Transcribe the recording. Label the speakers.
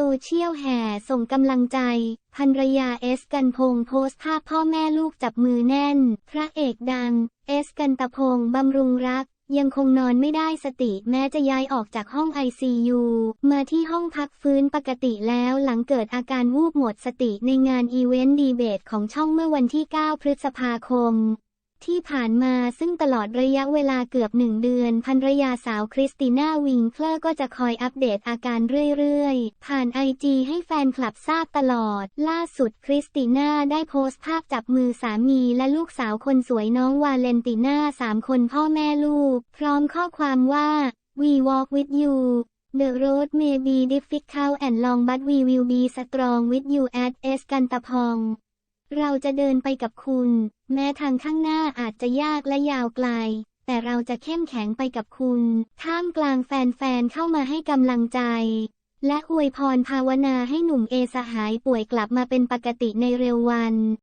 Speaker 1: โซเชียลแห่ส่งกำลังใจ ภรรยาเอสกันพงโพสต์ภาพพ่อแม่ลูกจับมือแน่น พระเอกดัง เอสกันตะพงบำรุงรัก ยังคงนอนไม่ได้สติแม้จะย้ายออกจากห้อง ICU มาที่ห้องพักฟื้นปกติแล้วหลังเกิดอาการวูบหมดสติในงานอีเวนต์ดีเบตของช่องเมื่อวันที่ 9 พฤษภาคม ที่ผ่านมาซึ่งตลอดระยะเวลาเกือบหนึ่งเดือนภรรยาสาวคริสติน่าวิงเคลอร์ก็จะคอยอัปเดตอาการเรื่อยๆ ผ่านไอจีให้แฟนคลับทราบตลอด ล่าสุดคริสติน่าได้โพสต์ภาพจับมือสามีและลูกสาวคนสวยน้องวาเลนติน่าสามคนพ่อแม่ลูก พร้อมข้อความว่า we walk with you The road may be difficult and long but we will be strong with you at เอสกันตะพอง เราจะเดินไปกับคุณ แม้ทางข้างหน้าอาจจะยากและยาวไกล แต่เราจะเข้มแข็งไปกับคุณ ท่ามกลางแฟนๆเข้ามาให้กำลังใจ และอวยพรภาวนาให้หนุ่มเอสหายป่วยกลับมาเป็นปกติในเร็ววัน